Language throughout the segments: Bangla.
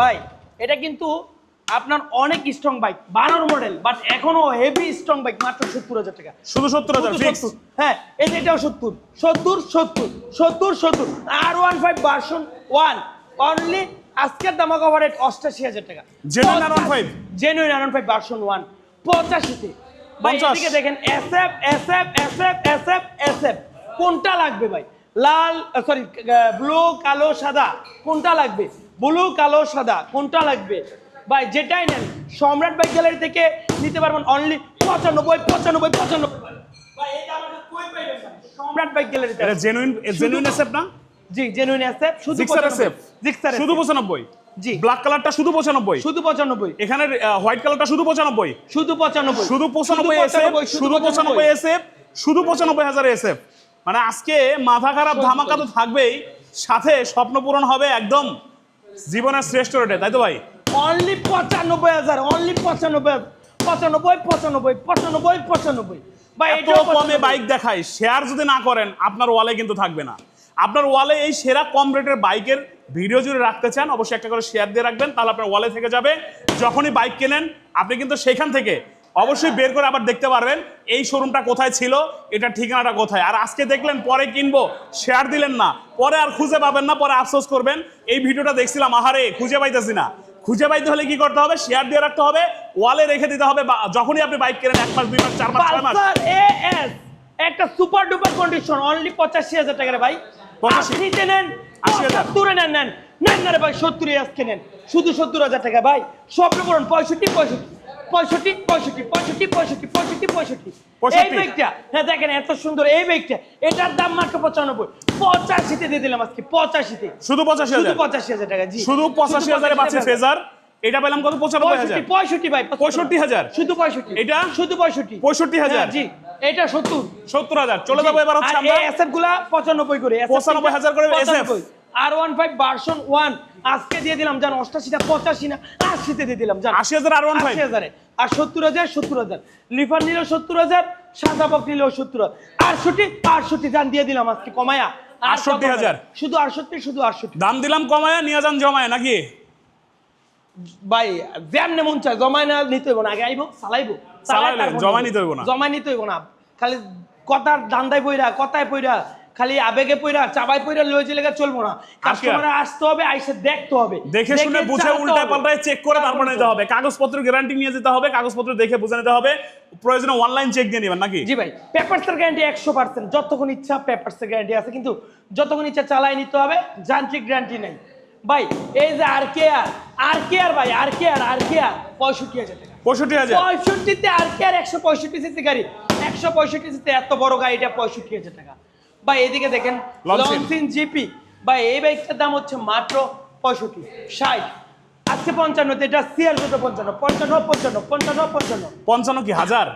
ভাই এটা কিন্তু আপনার অনেক স্ট্রং বাইক বারোর মডেল বাট এখনও হেভি স্ট্রং বাইক মাত্র সত্তর হাজার টাকা। শুধু সত্তর হাজার শুধু ফিক্স 70 হ্যাঁ এই এটাও সত্তর সত্তর সত্তর সত্তর সত্তর R one five version one only আজকের দামা কভার রেট অষ্টাশি হাজার টাকা। Genuine R15? Genuine R one five version one পঁচাশিতে। দেখেন S F S F S F S F S F কোনটা লাগবে ভাই? লাল সরি ব্লু কালো সাদা। কোনটা লাগবে? ব্লু কালো সাদা। কোনটা লাগবে? ভাই যেটাই নেন সম্রাট বাইক গ্যালারি থেকে নিতে পারবেন অনলি পঁচানব্বই পঁচানব্বই পঁচানব্বই? সম্রাট বাইক এটা জেনুইন জেনুইন না জি জেনুইন শুধু জিক্সার শুধু পঁচানব্বই? জি। ব্ল্যাক কালারটা শুধু পঁচানব্বই? শুধু পঁচানব্বই। এখানে হোয়াইট কালারটা শুধু পঁচানব্বই? শুধু পঁচানব্বই। শুধু এসএফ শুধু পঁচানব্বই এসএফ শুধু পঁচানব্বই হাজার এসএফ মানে আজকে মাথা খারাপ ধামাকা তো থাকবেই সাথে স্বপ্ন পূরণ হবে একদম জীবনের শ্রেষ্ঠ রেটে তাই তো ভাই? অনলি পঁচানব্বই হাজার অনলি পঁচানব্বই। পঁচানব্বই পঁচানব্বই পঁচানব্বই পঁচানব্বই। ভাই এত কমে বাইক দেখায় শেয়ার যদি না করেন আপনার ওয়ালে কিন্তু থাকবে না। আপনার ওয়ালে এই সেরা কম রেটের বাইকের ভিডিও জুড়ে রাখতে চান অবশ্যই একটা করে শেয়ার দিয়ে রাখবেন তাহলে আপনার ওয়ালে থেকে যাবে। যখনই বাইক কেনেন আপনি কিন্তু সেখান থেকে অবশ্যই বের করে আবার দেখতে পারবেন। এই শোরুমটা কোথায় ছিল এটা ঠিকানাটা কোথায়? আর আজকে দেখলেন পরে কিনবো শেয়ার দিলেন না। পরে আর খুঁজে পাবেন না পরে আফসোস করবেন। এই ভিডিওটা দেখছিলাম আহারে খুঁজে পাইতেছি না। খুঁজে পাইতে হলে কি করতে হবে? শেয়ার দিয়ে রাখতে হবে ওয়ালে রেখে দিতে হবে যখনই আপনি বাইক কেনেন এক মাস দুই মাস চার মাস ছয় মাস। একটা সুপার ডুপার কন্ডিশন অনলি পঁচাশি হাজার টাকা রে ভাই। 85 আশিতে নেন 80,000 সত্তরে নেন নেন। নেন না রে ভাই সত্তরে আজকে নেন। শুধু সত্তর হাজার টাকা ভাই। স্বপ্ন পূরণ পঁয়ষট্টি পঁয়ষট্টি। পঁয়ষট্টি পঁয়ষট্টি পঁয়ষট্টি পঁয়ষট্টি পঁয়ষট্টি পঁয়ষট্টি। এই 65 বাইকটা হ্যাঁ দেখেন এত সুন্দর এই বাইকটা এটার দাম মাত্র পঁচানব্বই। পঁচাশিতে দিয়ে দিলাম আজকে পঁচাশিতে। শুধু পঁচাশি শুধু হাজার। পঁচাশি হাজার টাকা জি। শুধু পঁচাশি হাজারে পাচ্ছে ফেজার। এটা পেলাম কত? পঁচানব্বই হাজার। পঁয়ষট্টি ভাই পঁয়ষট্টি হাজার? শুধু পঁয়ষট্টি। এটা? শুধু পঁয়ষট্টি। পঁয়ষট্টি হাজার? হ্যাঁ, জি এটা সত্তর। সত্তর হাজার। চলে যাব এবার হচ্ছে আমরা। SF গুলা পঁচানব্বই করে SF 95,000 করে SF R one five version one আজকে দিয়ে দিলাম জান অষ্টাশিটা পঁচাশি না আশিতে দিয়ে দিলাম জান। আশি হাজার আর ওয়ান আশি হাজারে। আর সত্তর হাজার সত্তর হাজার। লিফার নিলেও সত্তর হাজার সাদা বক নিলেও সত্তর হাজার। আটষট্টি আটষট্টি জান দিয়ে দিলাম আজকে কমায়া। আর 68,000 কত হবে? শুধু আটষট্টি শুধু আটষট্টি। দাম দিলাম কমায় নিয়ে যান জমায় নাকি? ভাই যেমনে মন চায় জমায় না নিতে হইব না। আগে আইব চালাইবো। জমায় নিতে হইব না। জমায় নিতে হইব না। খালি কথার দান্দায় পইরা কথায় পইরা খালি আবেগে পইরা চাবাই পইরা লয়ে গেলে চলবো না। কাস্টমার আসতে হবে আইসে দেখতে হবে। দেখে শুনে বুঝে উল্টা। পাল্টায় চেক করে তারপর নিতে হবে। কাগজপত্র গ্যারান্টি নিয়ে যেতে হবে কাগজপত্র দেখে বুঝে নিতে হবে। প্রয়োজনে অনলাইন চেক দিয়ে নেবেন নাকি? জি ভাই পেপারসের গ্যারান্টি একশো পার্সেন্ট যতক্ষণ ইচ্ছা পেপারসের গ্যারান্টি আছে কিন্তু যতক্ষণ ইচ্ছা চালাই নিতে হবে যান্ত্রিক গ্যারান্টি নেই। ভাই এই যে আর কে আর আর কে আর ভাই আর কে আর আর কে আর পঁয়ষট্টি হাজার টাকা। পঁয়ষট্টি হাজার? পঁয়ষট্টিতে আর কি আর একশো পঁয়ষট্টি সিসি গাড়ি। একশো পঁয়ষট্টি সিসি এত বড় গাড়িটা পঁয়ষট্টি হাজার টাকা। বা এদিকে দেখেন লঞ্চেন। জিপি বা এই বাইকটার দাম হচ্ছে মাত্র পঁয়ষট্টি ষাট। আজকে পঞ্চান্ন এটা সিআর দুটো পঞ্চান্ন পঞ্চান্ন পঞ্চান্ন পঞ্চান্ন পঞ্চান্ন। পঞ্চান্ন কি হাজার?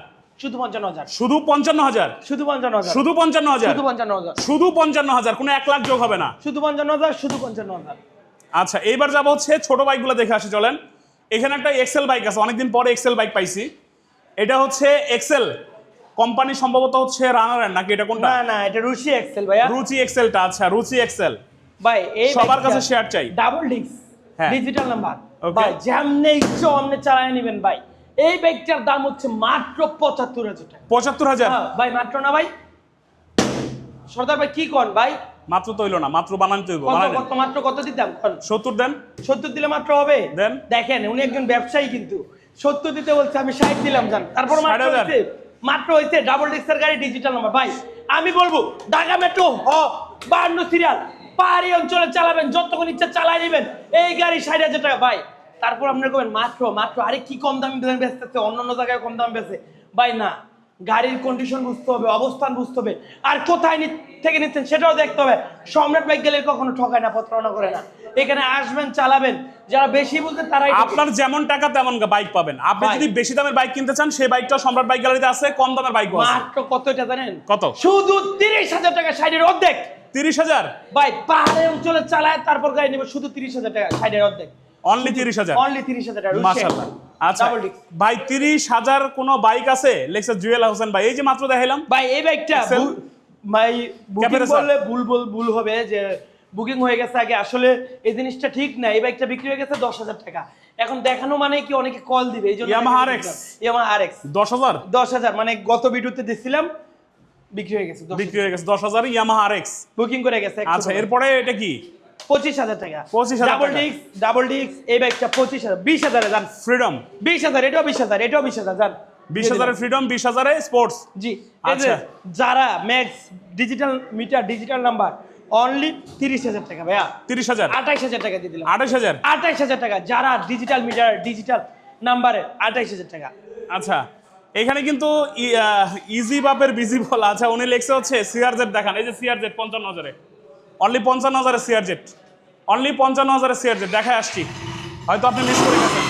শুধু পঞ্চান্ন হাজার। শুধু পঞ্চান্ন হাজার? শুধু পঞ্চান্ন হাজার। শুধু পঞ্চান্ন হাজার? শুধু পঞ্চান্ন হাজার। শুধু পঞ্চান্ন হাজার কোনো এক লাখ যোগ হবে না। শুধু পঞ্চান্ন হাজার শুধু পঞ্চান্ন হাজার। আচ্ছা এইবার যাব হচ্ছে ছোট বাইকগুলো দেখে আসি চলেন। এখানে একটা এক্সেল বাইক আছে অনেকদিন পরে এক্সেল বাইক পাইছি। এটা হচ্ছে এক্সেল কোম্পানি সম্ভবত হচ্ছে রানার নাকি এটা কোনটা? না না এটা রুচি এক্সেল ভাইয়া। রুচি এক্সেলটা আচ্ছা রুচি এক্সেল ভাই এই সবার কাছে share চাই। ডাবল ডিস্ক হ্যাঁ। ডিজিটাল নাম্বার ভাই যেমনে ইচ্ছে অমনে চালায় নেবেন ভাই। এই বাইকটার দাম হচ্ছে মাত্র পঁচাত্তর হাজার টাকা। পঁচাত্তর হাজার? হ্যাঁ, ভাই মাত্র না ভাই? সর্দার ভাই কি কন ভাই? মাত্র তৈল না মাত্র বানান তৈব কত মাত্র কত দিতাম সত্তর দেন। সত্তর দিলে মাত্র হবে? দেন। দেখেন উনি একজন ব্যবসায়ী কিন্তু। সত্তর দিতে বলছে আমি ষাট দিলাম জান। তারপর মাত্র 60,000 হয়েছে। মাত্র হয়েছে ডাবল ডিস্কের গাড়ি ডিজিটাল নাম্বার ভাই, আমি বলব, ঢাকা মেট্রো হ বান্ন সিরিয়াল পাহাড়ি অঞ্চলে চালাবেন, যতক্ষণ ইচ্ছা চালাই নেবেন, এই গাড়ি ষাট হাজার টাকা। ভাই, তারপর আপনার কবেন মাত্র মাত্র, আরে কি কম দামি বেচতেছে? অন্য অন্য জায়গায় কম দামে বেঁচে। ভাই, না। গাড়ির কন্ডিশন বুঝতে হবে অবস্থান বুঝতে হবে। আর কোথায় থেকে নিচ্ছেন সেটাও দেখতে হবে। সম্রাট বাইক গেলে কখনো ঠকায় না প্রতারণা করে না। এখানে আসবেন চালাবেন। যারা বেশি বুঝেন তারাই আপনার যেমন টাকা তেমন বাইক পাবেন। আপনি যদি বেশি দামের বাইক কিনতে চান সেই বাইকটা সম্রাট বাইক গ্যালারিতে আছে কম দামের বাইক আছে। মাত্র কত এটা জানেন? কত? শুধু তিরিশ হাজার টাকা সাইডের অর্ধেক। তিরিশ হাজার? ভাই পাহাড়ের অঞ্চলে চালায় তারপর গাড়ি নেবে শুধু তিরিশ হাজার টাকা সাইডের অর্ধেক। অনলি তিরিশ হাজার? অনলি তিরিশ হাজার টাকা মাশাআল্লাহ। আচ্ছা ভাই তিরিশ হাজার কোনো বাইক আছে? লেক্সাস জুয়েল হোসেন ভাই এই যে মাত্র দেখাইলাম। ভাই এই বাইকটা ভাই? বললে ভুল ভুল হবে যে বুকিং হয়ে গেছে আগে। আসলে এই জিনিসটা ঠিক না এই বাইকটা বিক্রি হয়ে গেছে দশ হাজার টাকা। এখন দেখানো মানে কি অনেকে কল দিবে এই জন্য Yamaha RX Yamaha R X দশ হাজার? দশ হাজার মানে গত ভিডিওতে দিছিলাম বিক্রি হয়ে গেছে বিক্রি হয়ে গেছে দশ হাজার ইয়ামাহা আর এক্স বুকিং করে গেছে আচ্ছা এরপরে এটা কি? পঁচিশ হাজার টাকা। 25,000 ডাবল। ডিস্ক ডাবল ডিস্ক এই বাইকটা পঁচিশ হাজার। বিশ হাজারে যান। ফ্রিডম বিশ হাজার এটাও বিশ হাজার এটাও বিশ হাজার যান। বিশ হাজারের ফ্রিডম বিশ হাজারে স্পোর্টস জি আচ্ছা। যারা max digital meter digital number only তিরিশ হাজার টাকা ভাইয়া। তিরিশ হাজার। আঠাইশ হাজার টাকা দিয়ে দিলাম। আঠাশ হাজার। আঠাইশ হাজার টাকা যারা ডিজিটাল মিটার ডিজিটাল নাম্বারে আঠাইশ হাজার টাকা। আচ্ছা। এখানে কিন্তু ইজি বাপের বিজি বল আচ্ছা উনি লেখছে হচ্ছে সিআরজেড দেখান। এই যে সিআরজেড পঞ্চান্ন হাজারে। অনলি পঞ্চান্ন হাজারে সিআরজেড অনলি পঞ্চান্ন হাজারে সিআরজেড দেখায় আসছি। হয়তো আপনি মিস করে গেছেন।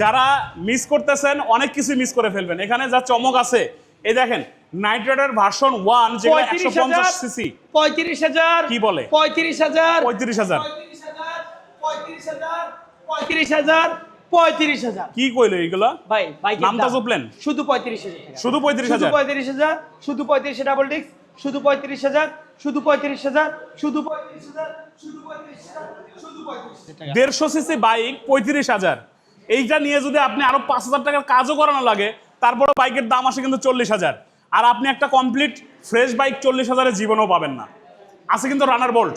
যারা মিস করতেছেন অনেক কিছু মিস করে ফেলবেন। এখানে যা চমক আছে এই দেখেন নাইট রাইডার ভার্সন ওয়ান যেগুলো একশো পঁয়ত্রিশ পঞ্চাশ হাজার সিসি পঁয়ত্রিশ হাজার কি বলে? পঁয়ত্রিশ হাজার পঁয়ত্রিশ হাজার। পঁয়ত্রিশ হাজার পঁয়ত্রিশ হাজার পঁয়ত্রিশ হাজার কি কইলো এইগুলা ভাই নামটা জপলেন? শুধু পঁয়ত্রিশ হাজার শুধু পঁয়ত্রিশ হাজার। পঁয়ত্রিশ হাজার শুধু পঁয়ত্রিশে ডাবল ডিস্ক শুধু পঁয়ত্রিশ হাজার শুধু পঁয়ত্রিশ হাজার শুধু পঁয়ত্রিশ হাজার শুধু পঁয়ত্রিশ হাজার শুধু পঁয়ত্রিশ দেড়শো সিসি বাইক পঁয়ত্রিশ হাজার। এইটা নিয়ে যদি আপনি আরও পাঁচ হাজার টাকার কাজও করানো লাগে তারপরে বাইকের দাম আসে কিন্তু চল্লিশ হাজার। আর আপনি একটা কমপ্লিট ফ্রেশ বাইক চল্লিশ হাজারের জীবনও পাবেন না। আছে কিন্তু রানার বোল্ট।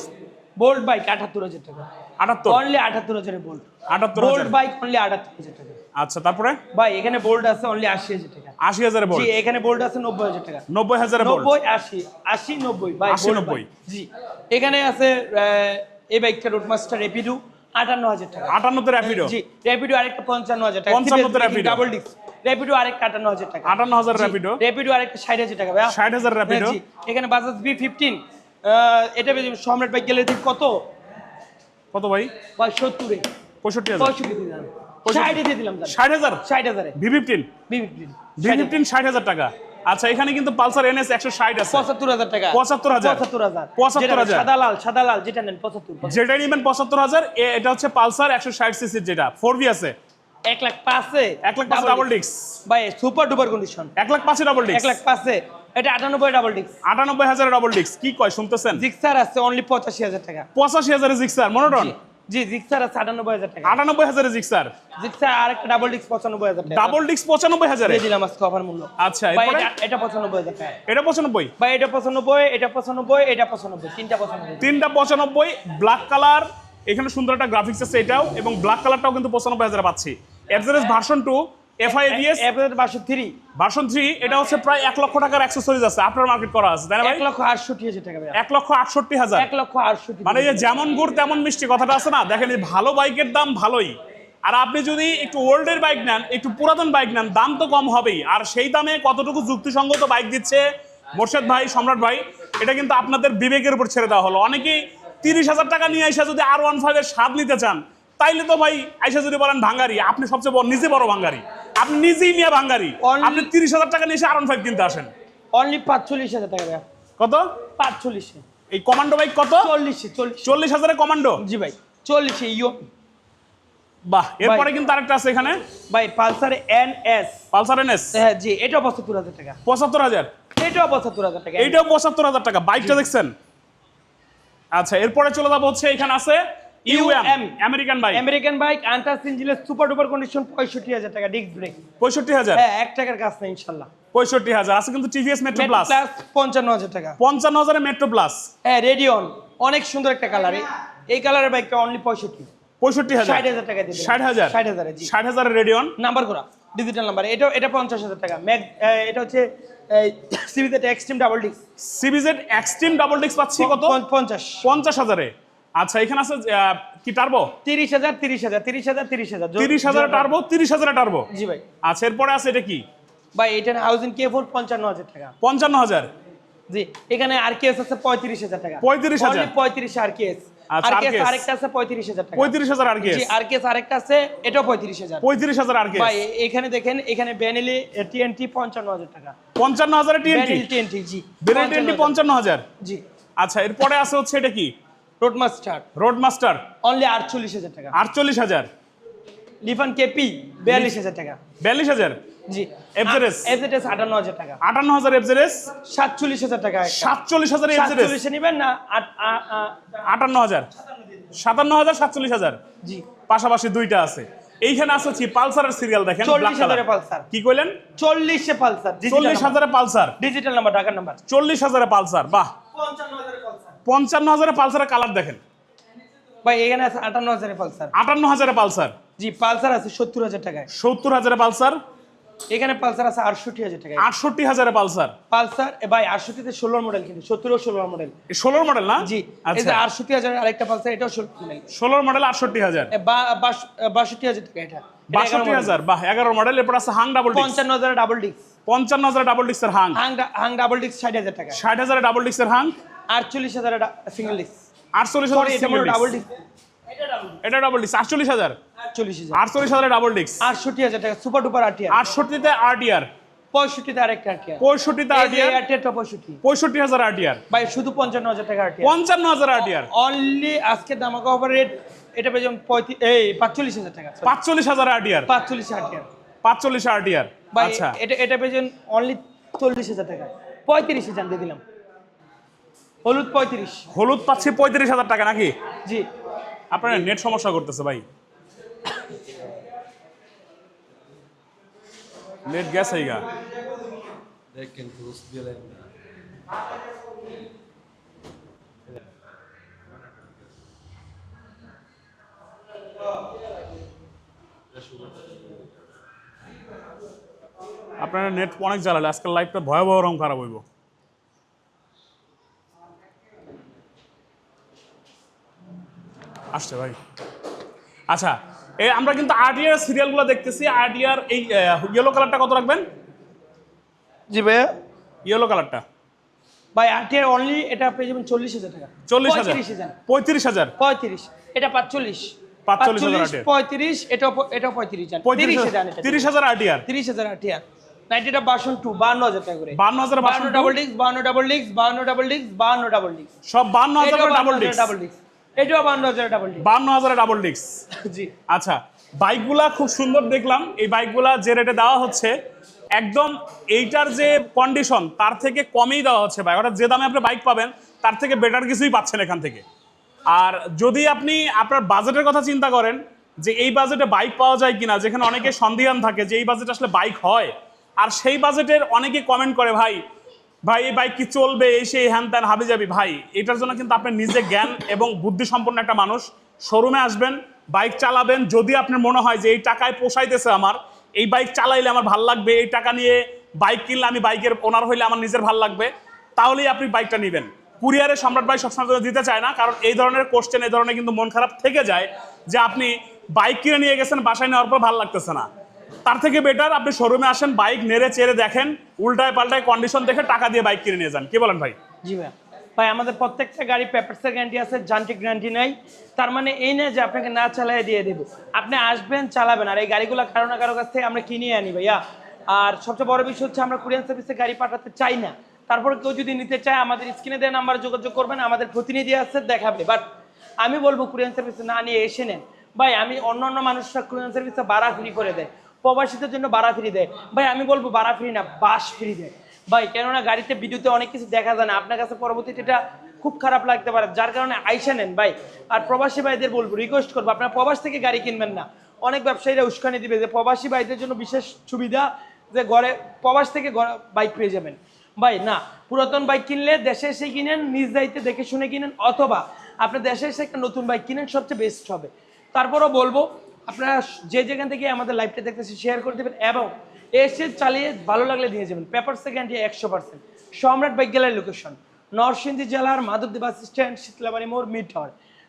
বোল্ট বাইক আটাত্তর হাজার টাকা। আটাত্তর। অনলি আটাত্তর হাজারের বোল্ট আটাত্তর বোল্ট বাইক অনলি আটাত্তর হাজার টাকা। আচ্ছা তারপরে? ভাই এখানে বোল্ট আছে অনলি আশি হাজার টাকা। আশি হাজারের বোল্ট এখানে বোল্ট আছে নব্বই হাজার টাকা। নব্বই নব্বই আশি আশি নব্বই। ভাই 80, bolt 90 জি এখানে আছে এই বাইকটা রোডমাস্টার রেপিডো আটান্ন হাজার টাকা। আটান্নতে র্যাপিডো জি র্যাপিডো আরেকটা পঞ্চান্ন হাজার টাকা। 55 তে ডাবল ডিস্ক র্যাপিডো আরেকটা আটান্ন হাজার টাকা। আটান্ন হাজার র্যাপিডো র্যাপিডো আরেকটা ষাট হাজার টাকা ষাট হাজার র্যাপিডো এখানে বাজাজ বি ফিফটিন এটা সম্রাট বাইক গেলে কত? কত ভাই? ভাই সত্তরে পঁয়ষট্টি হাজার। পঁয়ষট্টি দিলাম। ষাটে দিয়ে দিলাম ষাট হাজার? ষাট হাজারে। V fifteen B fifteen V fifteen ষাট হাজার টাকা। আচ্ছা এখানে কিন্তু পালসার এনএস একশো ষাট আছে। পঁচাত্তর হাজার টাকা। 75,000 পঁচাত্তর হাজার। 75,000 যেটা সাদা লাল সাদা লাল যেটা নেন পঁচাত্তর যেটা নিবেন পঁচাত্তর হাজার এটা হচ্ছে পালসার একশো ষাট সিসির যেটা। ফোর ভি আছে। এক লাখ পাঁচে। এক লাখ পাঁচ ডাবল ডিক্স ভাই সুপার ডুপার কন্ডিশন এক লাখ পাঁচে ডাবল এক ডিক্স লাখ পাঁচে। এটা আটানব্বই ডাবল ডিস্ক আটানব্বই হাজার ডাবল ডিক্স কি কয় শুনতেছেন? জিক্সার আছে অনলি পঁচাশি হাজার টাকা। পঁচাশি হাজারের জিক্সার মনোটন? জি, জিক্সার আছে আটানব্বই হাজার টাকা। আটানব্বই হাজারের জিক্সার জিক্সার আরেকটা ডাবল ডিস্ক পঁচানব্বই হাজার টাকা। ডাবল ডিক্স পঁচানব্বই হাজারে? দিয়ে দিলাম আজকে অফার মূল্য। আচ্ছা এরপরে? এটা- এটা পঁচানব্বই হাজার টাকা। এটা পঁচানব্বই? ভাই এটা পঁচানব্বই এটা পঁচানব্বই এটা পঁচানব্বই। তিনটা পঁচানব্বই। তিনটা পঁচানব্বই ব্ল্যাক কালার এখানে সুন্দর একটা গ্রাফিক্স আছে এটাও এবং ব্ল্যাক কালারটাও কিন্তু পঁচানব্বই হাজারে পাচ্ছি। FZRS version two FIDS average বাসো থ্রি ভার্সন থ্রি এটা হচ্ছে প্রায় এক লক্ষ টাকার অ্যাক্সেসরিজ আছে। আপনার মার্কেট করা আছে তাই না ভাই? এক লক্ষ আটষট্টি হাজার টাকা ভাই এক লক্ষ আটষট্টি হাজার। এক লক্ষ আটষট্টি মানে যে যেমন গুড় তেমন মিষ্টি কথাটা আছে না? দেখেন এই ভালো বাইকের দাম ভালোই। আর আপনি যদি একটু ওল্ডের বাইক নেন একটু পুরাতন বাইক নেন দাম তো কম হবেই। আর সেই দামে কতটুকু যুক্তিসঙ্গত বাইক দিচ্ছে মোর্শেদ ভাই সম্রাট ভাই এটা কিন্তু আপনাদের বিবেকের উপর ছেড়ে দেওয়া হলো। অনেকেই তিরিশ হাজার টাকা নিয়ে এসে যদি আর ওয়ান ফাইভের স্বাদ নিতে চান তাইলে তো ভাই আইসা যদি বলেন ভাঙ্গারি আপনি সবচেয়ে বড় নিজে বড় ভাঙ্গারি। আপনি নিজেই নিয়ে ভাঙ্গারি। আপনি তিরিশ হাজার টাকা নিয়ে এসে আর ফাইভ কিনতে আসেন। অনলি পাঁচচল্লিশ হাজার টাকা কত? পাঁচচল্লিশে। এই কমান্ডো বাইক কত? চল্লিশে চল্লিশ। চল্লিশ হাজারের কমান্ডো জি ভাই চল্লিশে ইও বাহ এরপরে কিন্তু আরেকটা আছে এখানে। ভাই Pulsar N S. Pulsar NS হ্যাঁ জি এটাও পঁচাত্তর হাজার টাকা। পঁচাত্তর হাজার? এটাও পঁচাত্তর হাজার টাকা। এইটাও পঁচাত্তর হাজার টাকা। বাইকটা দেখছেন? আচ্ছা এরপরে চলে যাব হচ্ছে এখানে আছে UM American bike American bike আন্টাস ইঞ্জিনের সুপার ডুপার কন্ডিশন পঁয়ষট্টি হাজার টাকা ডিস্ক ব্রেক পঁয়ষট্টি হাজার? হ্যাঁ এক টাকার কাজ না পঁয়ষট্টি হাজার। আছে কিন্তু টিভিএস মেট্রো প্লাস প্লাস পঞ্চান্ন হাজার টাকা। পঞ্চান্ন হাজারে মেট্রো প্লাস হ্যাঁ রেডিয়ন অনেক সুন্দর একটা কালার এই কালারের বাইকটা অনলি পঁয়ষট্টি। পঁয়ষট্টি হাজার। ষাট হাজার টাকা হাজার? ষাট হাজারে জি। ষাট হাজারের রেডিয়ন নাম্বার করা ডিজিটাল নাম্বার এটা এটা পঞ্চাশ হাজার টাকা। ম্যাক এটা হচ্ছে সিবিতে extreme double disc CBZ extreme double disc পাচ্ছি কত? পঞ্চাশ। পঞ্চাশ হাজারে। আচ্ছা এখানে আছে কি টার্বো? তিরিশ হাজার তিরিশ হাজার তিরিশ হাজার তিরিশ হাজার তিরিশ হাজার টার্বো তিরিশ হাজার টার্বো? জি ভাই। আচ্ছা এরপরে আছে এটা কি? ভাই এটা হাউজিং কে ফোর পঞ্চান্ন হাজার টাকা। পঞ্চান্ন হাজার? জি এখানে আর কেস আছে পঁয়ত্রিশ হাজার টাকা। 35,000 পঁয়ত্রিশ আর কেস আচ্ছা, আর RKS আরেকটা আছে পঁয়ত্রিশ হাজার টাকা। পঁয়ত্রিশ হাজার আর কি আর কেস আরেকটা আছে এটাও পঁয়ত্রিশ হাজার। পঁয়ত্রিশ হাজার আর কি ভাই এখানে দেখেন এখানে বেনেলি টিএনটি পঞ্চান্ন হাজার টাকা। পঞ্চান্ন হাজারে টিএনটি বেনেলি টিএনটি জি। টিএনটি পঞ্চান্ন হাজার? জি। আচ্ছা এরপরে আছে হচ্ছে এটা কি? Road master road master only আটচল্লিশ হাজার টাকা। আটচল্লিশ হাজার। লিফান কেপি বিয়াল্লিশ হাজার টাকা। বিয়াল্লিশ হাজার? জি। FZS? এফজেডএস আটান্ন হাজার টাকা। আটান্ন হাজার এফজেডএস সাতচল্লিশ হাজার টাকা। সাতচল্লিশ হাজার এফজেডএস সাতচল্লিশে নেবেন না আটান্ন হাজার। সাতান্ন হাজার সাতচল্লিশ হাজার? জি। পাশাপাশি দুইটা আছে। এইখানে আছে হচ্ছে পালসারের সিরিয়াল দেখেন চল্লিশ হাজারে পালসার। কি কইলেন? চল্লিশে পালসার চল্লিশ হাজারে পালসার। ডিজিটাল নাম্বার ঢাকার নাম্বার চল্লিশ হাজারে পালসার বাহ। পঞ্চান্ন হাজারে পালসার। পঞ্চান্ন হাজারে পালসারের কালার দেখেন। ভাই এখানে আছে আটান্ন হাজারে পালসার। আটান্ন হাজারে পালসার। জি পালসার আছে সত্তর হাজার টাকায়। সত্তর হাজারে পালসার। এখানে পালসার আছে আটষট্টি হাজার টাকায়। আটষট্টি হাজারে পালসার পালসার ভাই আটষট্টিতে ষোলোর মডেল কিন্তু সত্তরও ষোলোর মডেল ষোলোর মডেল না? জি এই আচ্ছা যে আটষট্টি হাজার আরেকটা পালসার এটাও ষোলো মডেল ষোলোর মডেল আটষট্টি হাজার বা- বাষট্টি হাজার টাকা এটা। বাষট্টি হাজার বাহ এগারো মডেল এরপর আছে হাং ডাবল পঞ্চান্ন হাজার ডাবল ডিস্ক পঞ্চান্ন হাজার ডাবল ডিস্কের হাং। হাং ডাবল ডিস্ক ষাট হাজার টাকা ষাট হাজারে ডাবল ডিস্কের হাং। আটচল্লিশ হাজার সিঙ্গেল ডিস্ক আটচল্লিশ হাজার এটা মনে ডাবল ডিস্ক এটা ডাবল ডিস্ক আটচল্লিশ হাজার। আটচল্লিশ হাজার। আটচল্লিশ হাজারে ডাবল ডিস্ক আটষট্টি হাজার টাকা সুপার ডুপার আটিয়ার আটষট্টিতে আরটিআর পঁয়ষট্টিতে আরেকটা আটিয়ার পঁয়ষট্টিতে আরটিআর আটিয়ারটা পঁয়ষট্টি। পঁয়ষট্টি হাজার আরটিআর ভাই শুধু পঞ্চান্ন হাজার টাকা আটিয়ার পঞ্চান্ন হাজার আরটিআর অনলি আজকে দামাকা অফার রেট এটা পেয়ে যাবেন পঁয়ত্রিশ এই পাঁচচল্লিশ হাজার টাকা পাঁচচল্লিশ হাজার আরটিআর পাঁচচল্লিশ আটিয়ার পাঁচচল্লিশ আরটিআর আচ্ছা। এটা এটা পেয়ে যাবেন অনলি চল্লিশ হাজার টাকা। পঁয়ত্রিশ হাজার দিয়ে দিলাম। হলুদ পঁয়ত্রিশ। হলুদ পাচ্ছি পঁয়ত্রিশ হাজার টাকা নাকি? জি। আপনার নেট সমস্যা করতেছে ভাই। নেট গেছে গা দেখেন দিলেন আপনার নেট অনেক জ্বালালে আজকাল লাইফটা ভয়াবহ রং খারাপ হইব। আসছে ভাই। আচ্ছা এই আমরা কিন্তু আরটিআর সিরিয়ালগুলো দেখতেছি। আরটিআর এই ইয়েলো কালারটা কত রাখবেন? জি ভাইয়া। ইয়েলো কালারটা ভাই আটিয়ার অনলি এটা পেয়ে যাবেন চল্লিশ হাজার টাকা। চল্লিশ হাজার? পঁয়ত্রিশ হাজার। পঁয়ত্রিশ এটা পাঁচচল্লিশ। পাঁচচল্লিশ পঁয়ত্রিশ এটাও প- পঁয়ত্রিশ হাজার। পঁয়ত্রিশ তিরিশ হাজার হাজার এটা তিরিশ হাজার আরটিআর তিরিশ হাজার আটিয়ার নাইনটিটা বাসন টু বান্ন হাজার টাকা করে। বান্ন হাজার বান্ন ডাবল ডিস্ক বান্ন ডাবল ডিস্ক বান্ন ডাবল ডিস্ক বান্ন ডাবল ডিস্ক সব বান্ন হাজার ডাবল ডিস্ক ডাবল ডিস্ক এটাও বান্ন হাজার ডাবল বান্ন হাজার ডাবল ডিস্ক জি। আচ্ছা বাইকগুলা খুব সুন্দর দেখলাম। এই বাইকগুলা যে রেটে দেওয়া হচ্ছে একদম এইটার যে কন্ডিশন তার থেকে কমেই দেওয়া হচ্ছে বাইক অর্থাৎ যে দামে আপনি বাইক পাবেন তার থেকে বেটার কিছুই পাচ্ছেন এখান থেকে। আর যদি আপনি আপনার বাজেটের কথা চিন্তা করেন যে এই বাজেটে বাইক পাওয়া যায় কিনা যেখানে অনেকে সন্দিহান থাকে যে এই বাজেট আসলে বাইক হয় আর সেই বাজেটের অনেকে কমেন্ট করে ভাই ভাই, এই বাইক কি চলবে? এই সেই হ্যান ত্যান হাবি যাবি ভাই, এটার জন্য কিন্তু আপনি নিজে জ্ঞান এবং বুদ্ধি সম্পন্ন একটা মানুষ। শোরুমে আসবেন, বাইক চালাবেন। যদি আপনার মনে হয় যে এই টাকায় পোষাইতেছে আমার, এই বাইক চালাইলে আমার ভালো লাগবে। এই টাকা নিয়ে বাইক কিনলে আমি বাইকের ওনার হইলে আমার নিজের ভালো লাগবে। তাহলেই আপনি বাইকটা নেবেন। কুরিয়ারে সম্রাট ভাই সবসময় জন্য দিতে চায় না, কারণ এই ধরনের কোশ্চেন এই ধরনের কিন্তু মন খারাপ থেকে যায় যে আপনি বাইক কিনে নিয়ে গেছেন, বাসায় নেওয়ার পর ভালো লাগতেছে না। তার থেকে বেটার আপনি শোরুমে আসেন বাইক নেড়ে চেড়ে দেখেন, উল্টায় পাল্টায় কন্ডিশন দেখে টাকা দিয়ে বাইক কিনে নিয়ে যান। কি বলেন ভাই? জি ভাই। ভাই, আমাদের প্রত্যেকটা গাড়ি পেপারসের গ্যারান্টি আছে, যান্ত্রিক গ্যারান্টি নাই। তার মানে এই না যে আপনাকে না চালাই দিয়ে দেবো। আপনি আসবেন, চালাবেন, আর এই গাড়িগুলো কারও না কারও কাছ থেকে আমরা কিনে আনি ভাইয়া। আর সবচেয়ে বড় বিষয় হচ্ছে আমরা কুরিয়ান সার্ভিসে গাড়ি পাঠাতে চাই না। তারপরে কেউ যদি নিতে চায়, আমাদের স্ক্রিনে দেওয়া নাম্বারে যোগাযোগ করবেন, আমাদের প্রতিনিধি আছে, দেখাবে। বাট আমি বলব, কুরিয়ান সার্ভিসে না নিয়ে এসে নেন। ভাই, আমি অন্য অন্য মানুষরা কুরিয়ান সার্ভিসে বাড়া করে দেয়। প্রবাসীদের জন্য বাড়া ফ্রি দেয়। ভাই, আমি বলব বাড়া ফ্রি না, বাস ফ্রি দেয়। ভাই, কেননা গাড়িতে বিদ্যুতে অনেক কিছু দেখা যায় না। আপনার কাছে পরবর্তীতে এটা খুব খারাপ লাগতে পারে। যার কারণে আইসা নেন, ভাই। আর প্রবাসী ভাইদের বলব রিকোয়েস্ট করব, আপনারা প্রবাস থেকে গাড়ি কিনবেন না। অনেক ব্যবসায়ীরা উস্কানি দিবে যে প্রবাসী ভাইদের জন্য বিশেষ সুবিধা যে ঘরে, প্রবাস থেকে বাইক পেয়ে যাবেন। ভাই, না, পুরাতন বাইক কিনলে দেশে এসে কিনেন, নিজ দায়িত্বে দেখে শুনে কিনেন, অথবা আপনি দেশে এসে একটা নতুন বাইক কিনেন, সবচেয়ে বেস্ট হবে। তারপরও বলব আপনারা যে যেখান থেকে আমাদের লাইভটা দেখতেছি শেয়ার করে দেবেন এবং এসে চালিয়ে ভালো লাগলে দিয়ে যাবেন। পেপার সেকেন্ড একশো percent Samrat gallery location Narsingdi জেলার মাধবদী বাস স্ট্যান্ড শীতলাবাড়ি মোড় মিড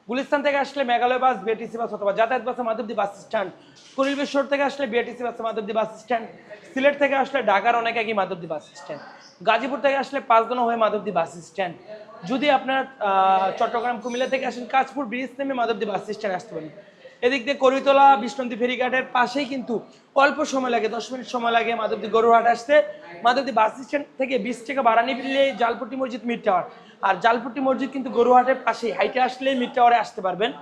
গুলিস্তান থেকে আসলে মেঘালয় বাস বিএটিসি বাস অথবা যাতায়াত বাসে মাধবদী বাস স্ট্যান্ড কুড়িলবেশ্বর থেকে আসলে বিএটিসি বাসে মাধবদী বাস স্ট্যান্ড সিলেট থেকে আসলে ঢাকার অনেক আগে মাধবদী বাস স্ট্যান্ড গাজীপুর থেকে আসলে পাঁচদনা হয়ে মাধবদী বাস স্ট্যান্ড যদি আপনার চট্টগ্রাম, কুমিল্লা থেকে আসেন, কাঁচপুর ব্রিজ নেমে মাধবদী বাস স্ট্যান্ড আসতে পারেন। এদিক দিয়ে করিতলা, বিষ্ণন্দী, ফেরিঘাটের পাশেই কিন্তু অল্প সময় লাগে, দশ মিনিট সময় লাগে মাধবদী গরুহাট আসতে। মাধবদী বাস স্ট্যান্ড থেকে বিশ থেকে ভাড়া নিলে জালপট্টি মসজিদ মিড টাওয়ার। আর জালপট্টি মসজিদ কিন্তু গরুহাটের পাশেই, হাইটে আসলে মিড টাওয়ারে আসতে পারবেন।